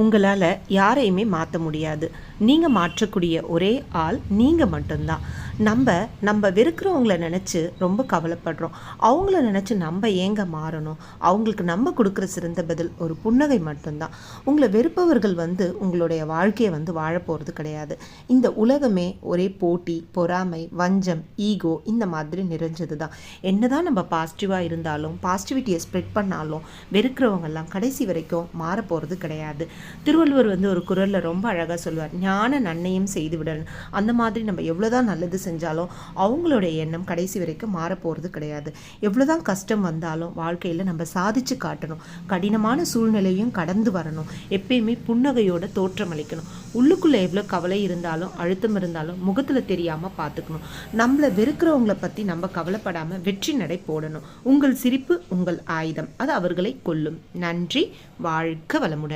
உங்களால் யாரையுமே மாற்ற முடியாது. நீங்கள் மாற்றக்கூடிய ஒரே ஆள் நீங்கள் மட்டும்தான். நம்ம நம்ம வெறுக்கிறவங்கள நினச்சி ரொம்ப கவலைப்படுறோம். அவங்கள நினச்சி நம்ம ஏங்க மாறணும்? அவங்களுக்கு நம்ம கொடுக்குற சிறந்த பதில் ஒரு புன்னகை மட்டும்தான். உங்களை வெறுப்பவர்கள் வந்து உங்களுடைய வாழ்க்கையை வந்து வாழ போகிறது கிடையாது. இந்த உலகமே ஒரே போட்டி பொறாமை வஞ்சம் ஈகோ இந்த மாதிரி நிறைஞ்சது தான் என்னதான் நம்ம பாசிட்டிவாக இருந்தாலும் பாசிட்டிவிட்டியை ஸ்ப்ரெட் பண்ணாலும் வெறுக்கிறவங்கெல்லாம் கடைசி வரைக்கும் மாற போகிறது கிடையாது. திருவள்ளுவர் வந்து ஒரு குரலில் ரொம்ப அழகாக சொல்லுவார் ஞான நன்மையும் செய்து விடணும் அந்த மாதிரி நம்ம எவ்வளோதான் நல்லது செஞ்சாலும் அவங்களுடைய எண்ணம் கடைசி வரைக்கும் மாறப்போகிறது கிடையாது. எவ்வளோதான் கஷ்டம் வந்தாலும் வாழ்க்கையில் நம்ம சாதிச்சு காட்டணும். கடினமான சூழ்நிலையும் கடந்து வரணும். எப்பயுமே புன்னகையோட தோற்றமளிக்கணும் உள்ளுக்குள்ளே எவ்வளோ கவலை இருந்தாலும் அழுத்தம் இருந்தாலும் முகத்தில் தெரியாமல் பார்த்துக்கணும் நம்மளை வெறுக்கிறவங்கள பற்றி நம்ம கவலைப்படாமல் வெற்றி நடை போடணும். உங்கள் சிரிப்பு உங்கள் ஆயுதம். அது அவர்களை கொல்லும். நன்றி. வாழ்க வளமுடன்.